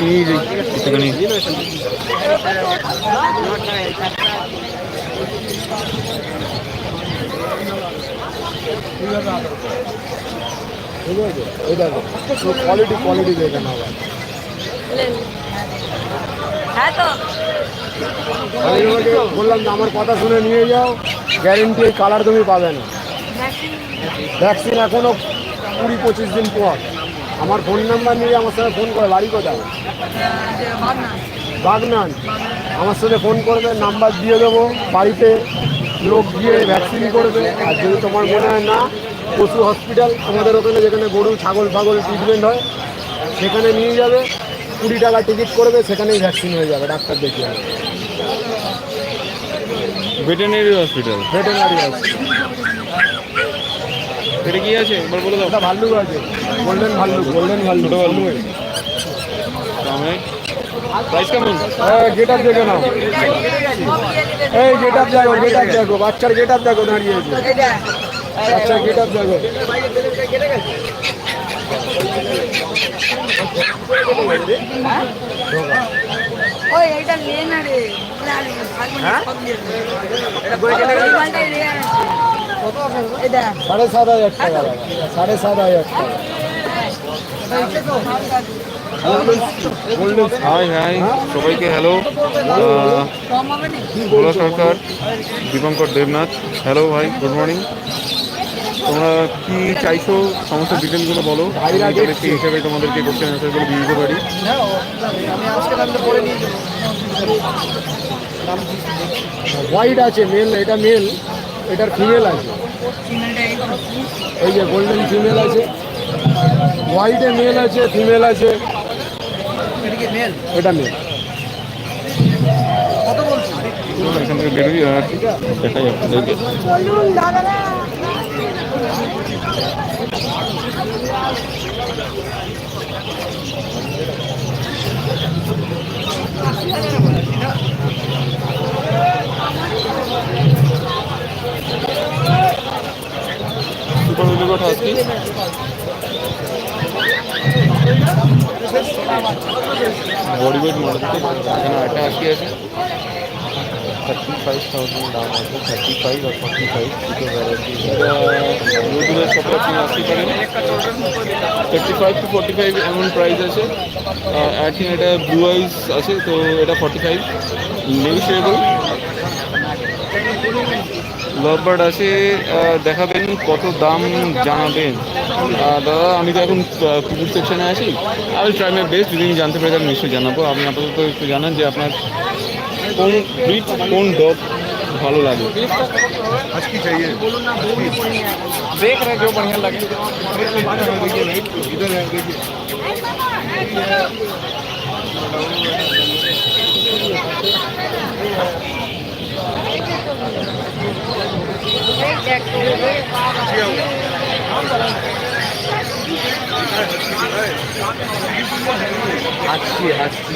নিয়ে যাই একটুখানি ঠিক আছে এই দেখো কোয়ালিটি কোয়ালিটি দেখে নাও হ্যাঁ আমি তোমাকে বললাম আমার কথা শুনে নিয়ে যাও। গ্যারেন্টি এই কালার তুমি পাবে না। ভ্যাকসিন এখনও কুড়ি পঁচিশ দিন পর। আমার ফোন নাম্বার নিয়ে আমার সাথে ফোন করে বাড়ি কোথায়? বাগনান। আমার সাথে ফোন করবে নাম্বার দিয়ে দেবো বাড়িতে লোক গিয়ে ভ্যাকসিন করবে। আর যদি তোমার মনে হয় না পশু হসপিটাল আমাদের ওখানে যেখানে গরু ছাগল ফাগল ট্রিটমেন্ট হয় সেখানে নিয়ে যাবে। কুড়ি টাকা টিকিট করবে সেখানেই ভ্যাকসিন হয়ে যাবে ডাক্তার দেখিয়ে ভেটেনারি হসপিটাল ভেটেনারি হসপিটাল এটা কি আছে? একবার বলে দাও। ওটা ভাল্লুক আছে। গোল্ডেন ভাল্লুক। গোল্ডেন ভাল্লুক। ভাল্লুক। প্রাইস কেমন? গেট আপ দেখে নাও। এই গেট আপ দেখো গেট আপ দেখো। বাচ্চার গেট আপ দেখো দাঁড়িয়েছে আচ্ছা গেট আপ দেখো। ওই এটা লে না রে হ্যাঁ? সাড়ে সাত হাজার টাকা সাড়ে সাত হাজার টাকা। গোল্ডেন হাই হাই সবাইকে হ্যালো। ভোলা সরকার দীপঙ্কর দেবনাথ। হ্যালো ভাই গুড মর্নিং। তোমরা কি চাইছো? সমস্ত ডিটেলগুলো বলো। তাহলে সেই হিসাবে তোমাদেরকে কোশ্চেন অ্যান্সারগুলো দিয়ে দিতে পারি। হোয়াইট আছে মেল এটা মেল এটার ফিমেল আছে। এই যে গোল্ডেন ফিমেল আছে। হোয়াইটে মেল আছে ফিমেল আছে। এটা মেল এখান থেকে বেরোই আর দাদারা super body weight model husky আছে। থাউজেন্ড দাম আছে থার্টি ফাইভ আর ফর্টি ফাইভ দুটো ভ্যারাইটি রোদুরের সাথে আপনি আসতে পারেন thirty five to forty five এমন প্রাইস আছে আই থিঙ্ক এটা ব্লু আইস আছে, তো এটা ফর্টি ফাইভ নেগোসিয়েবল লাভবার্ড আছে দেখাবেন কত দাম জানাবেন। দাদা, আমি তো এখন কুকুর সেকশনে আছি। আমি ট্রাই মাই বেস্ট যদি আমি জানতে পারি তাহলে নিশ্চয়ই জানাব। আপনি আপাতত একটু জানান যে আপনার কোন ব্রিড কোন ডগ ভালো লাগে देख रहे जो बढ़िया लगे इधर है देखिए হাসছি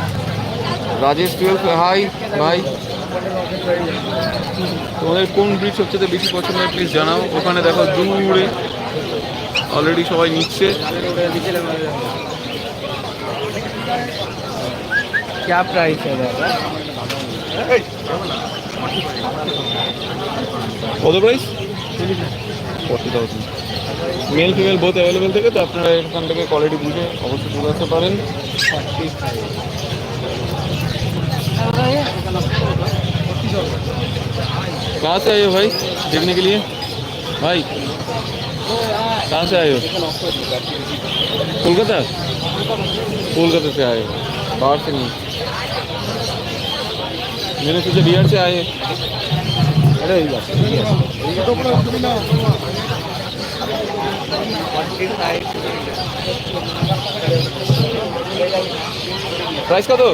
রাজেশ টুয়েলভ হাই ভাই তোমাদের কোন ব্রিজ সবচেয়ে বেশি পছন্দ হয় প্লিজ জানাও ওখানে দেখো দূরে অলরেডি সবাই নিচ্ছে क्या प्राइस है दादा কত price forty thousand male female both available থেকে তো আপনারা এখান থেকে কোয়ালিটি বুঝে অবশ্যই চলে আসতে পারেন कहाँ से आए हो भाई? देखने के लिए? भाई, कहाँ से आए हो? कोलकाता? कोलकाता से आए हो। बाहर से नहीं। मैंने सोचा बिहार से आए। अरे प्राइस का तो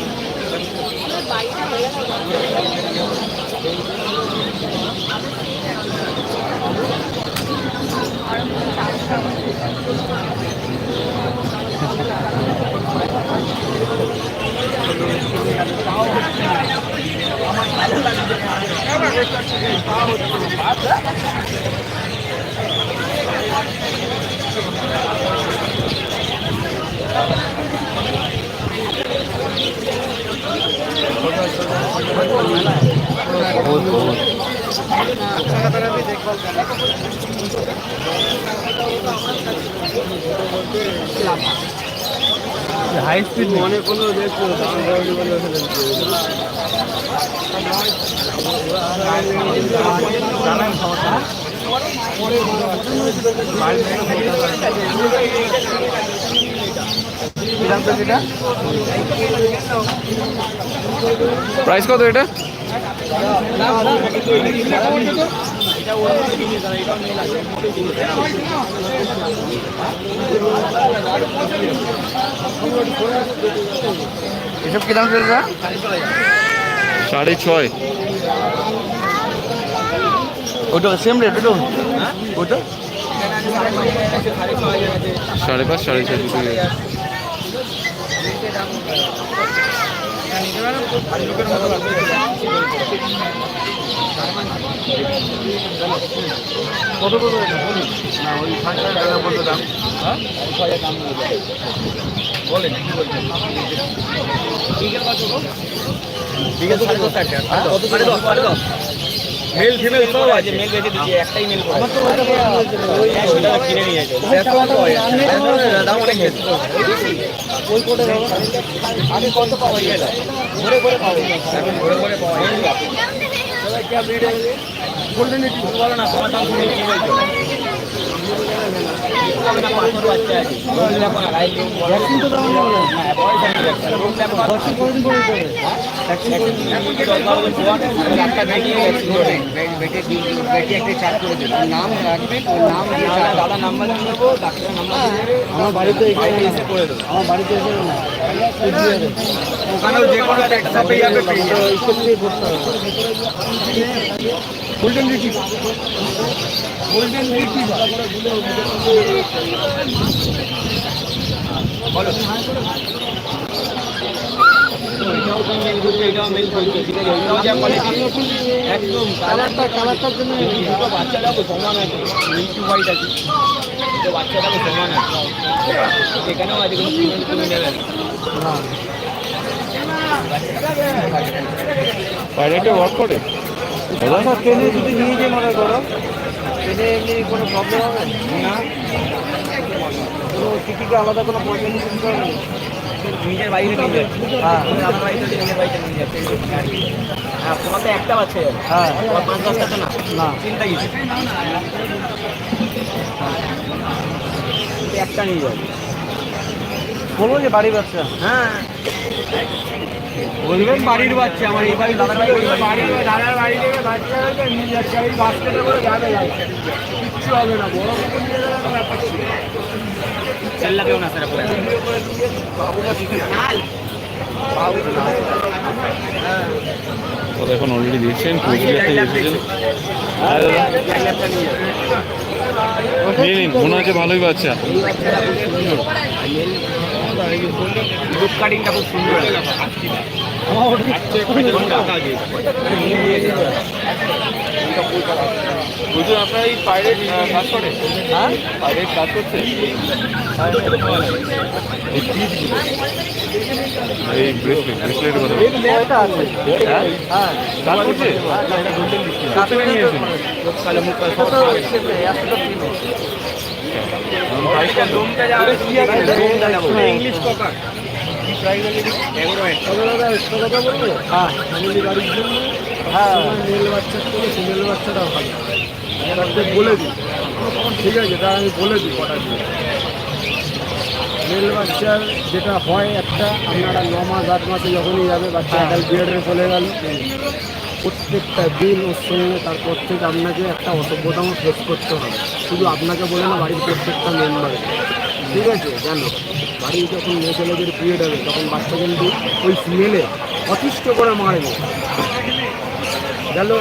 lainnya, ya. হাই স্পিড মনে করল দেখছ দাম বলে বলে প্রাইস কত এটা? এসব কিরাম চলছে সাড়ে ছয়। ওটা সেম রেট ওটা ওটা? সাড়ে পাঁচ সাড়ে ছয়। কত কত না ওই ষাট টাকা বলতে দাম হ্যাঁ দাম বলেন কি বলছেন ঠিক আছে সাড়ে দশ সাড়ে দশ সাড়ে দশ মেল ফিমেল সব আছে। মেল বেঁচে দিচ্ছি একটাই মেল করে কিনে নিয়ে যাবে ওই কোটে আমি কত পাওয়া যায় ঘুরে ঘুরে পাওয়া ঘুরে ঘুরে পাওয়া যায় গোল্ডেন বলো না ভ্যাকসিন তো দেওয়া যাবে না হ্যাঁ ভ্যাকসিন কতদিন আমার বাড়িতে আমার বাড়িতে এসে ওখানেও যে কোনো একটা পেয়ে যাবে গোল্ডেন বলো একদম কালারটা, কালারটার জন্য সমান আছে। মিল্কি আছে। সমান আছে। এখানেও আছে কোনো ওয়ার্ক করে। ট্রেনে যদি নিয়ে যে মনে করো। ট্রেনে এমনি কোনো প্রবলেম হবে? না। কোনো টিকিটে আলাদা কোনো পয়সা দিয়ে হবে? নিজের বাইরে নিয়ে যাবে। হ্যাঁ। আমার বাড়িতে নিজের বাড়িতে নিয়ে যাবে। হ্যাঁ তোমার তো একটা আছে হ্যাঁ। তোমার পাঁচ দশটা তো না? না। চিন্তা কিছু একটা নিয়ে যাবে বলব যে বাড়ির বাচ্চা। হ্যাঁ। বলবেন বাড়ির বাচ্চা আমার এই বাড়ির দাদার বাড়ি বাড়ির দাদার বাড়ি থেকে বাচ্চা হয়েছে নিয়ে যাচ্ছে বাস্কেটে করে যাবে যাচ্ছে কিচ্ছু হবে না বড় কুকুর নিয়ে যাবে না স্যার বাবুটা ঠিক তো এখন অলরেডি কুচবিহার এসেছেন। হ্যাঁ নিয়ে নিন মনে হচ্ছে ভালোই বাচ্চা। লুক কাটিংটা খুব সুন্দর বুঝুন আপনার এই পাইরেট কাজ করে? হ্যাঁ? পাইরেট কাজ করছে? এই ব্রেসলেট ব্রেসলেটের কথা আছে। হ্যাঁ? হ্যাঁ। কাজ করছে? বলে দিই ঠিক আছে আমি বলে দিই মেল বাচ্চার যেটা হয়। একটা আপনারা ন মাস আট মাসে যখনই যাবে বাচ্চা পিরিয়ডে চলে গেল প্রত্যেকটা দিন ওর সঙ্গে তারপর থেকে আপনাকে একটা অসভ্যতাম ফেস করতে হবে। শুধু আপনাকে বলে না, বাড়ির প্রত্যেকটা মেম্বারে ঠিক আছে? জানো, বাড়ির যখন মেয়ে ছেলেদের পিরিয়ড হবে তখন বাচ্চা কিন্তু ওই ফিমেলে অতিষ্ঠ করে মারবে। গেল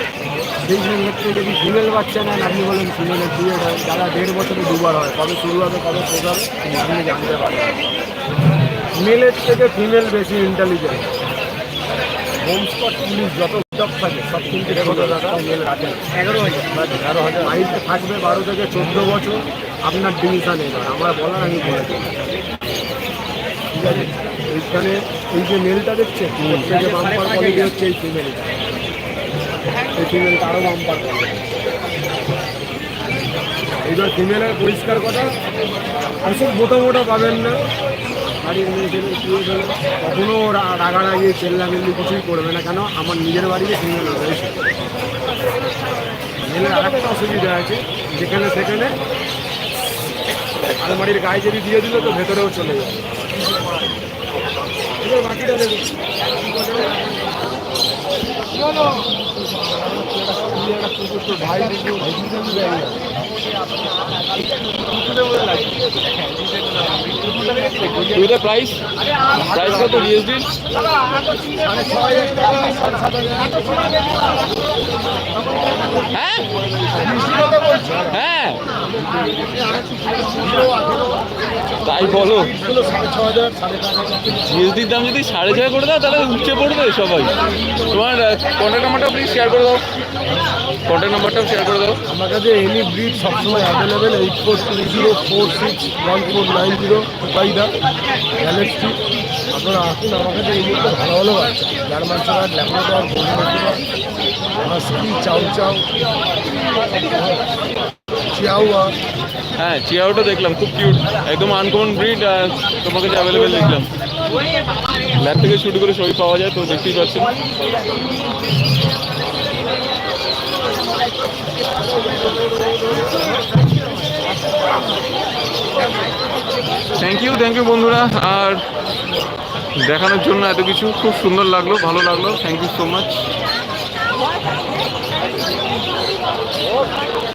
সেই ক্ষেত্রে যদি ফিমেল বাচ্চা নেন আপনি বলেন ফিমেলের পিরিয়ড হয় যারা দেড় বছরে দুবার হয়, কবে শুরু হবে, কবে শেষ হবে আপনি জানতে পারবেন মেলের থেকে ফিমেল বেশি ইন্টেলিজেন্ট হোম স্পট পুলিশ যত স্টক থাকে সব কিন্তু দেখো দাদা এগারো হাজার? এগারো হাজার। থাকবে বারো থেকে চোদ্দ বছর আপনার ডিভিশন এবার আমরা বলার আমি বলে ঠিক আছে? এইখানে এই যে মেলটা দেখছে থেকে বাম্পার কোয়ালিটি হচ্ছে এই ফিমেলটা এই ফিমেলটা আরও বাম্পার কোয়ালিটি এইবার ফিমেলের পরিষ্কার কথা আর সব মোটা মোটা পাবেন না। বাড়ির মেয়েদের শুয়ে গেলে কখনো রা- রাগারাগি চেল্লামেল্লি কিছুই করবে না কেন আমার নিজের বাড়িতে ফিমেল রয়েছে মেলের আরেকটা অসুবিধা আছে যেখানে সেখানে আলমারির গায়ে যদি দিয়ে দিল তো ভেতরেও চলে যাবে ভাই প্রাইস প্রাইস কত? জিএসডির হ্যাঁ? হ্যাঁ? তাই বলো। জিএসডির দাম যদি সাড়ে ছয় করে দাও, তাহলে উঠছে পড়বে সবাই। তোমার কন্ট্যাক্ট নাম্বারটা প্লিজ শেয়ার করে দাও। কন্ট্যাক্ট নাম্বারটাও শেয়ার করে দাও। আমার কাছে এনি ব্রিড সবসময় available eight four zero four six one four nine zero উপাইদা galaxy আপনারা আসুন আমার কাছে এই মুহূর্তে ভালো ভালো বাচ্চা জার্মান ছাড়া ল্যাপটপ হাস্কি চাউ চাউ চিয়াউয়া হ্যাঁ চিয়াওটা দেখলাম খুব কিউট একদম আনকমন ব্রিড তোমার কাছে অ্যাভেলেবেল দেখলাম ল্যাব থেকে শুরু করে সবই পাওয়া যায় তো দেখতেই পাচ্ছেন থ্যাংক ইউ থ্যাংক ইউ বন্ধুরা। আর দেখানোর জন্য এত কিছু খুব সুন্দর লাগল, ভালো লাগল। Thank you so much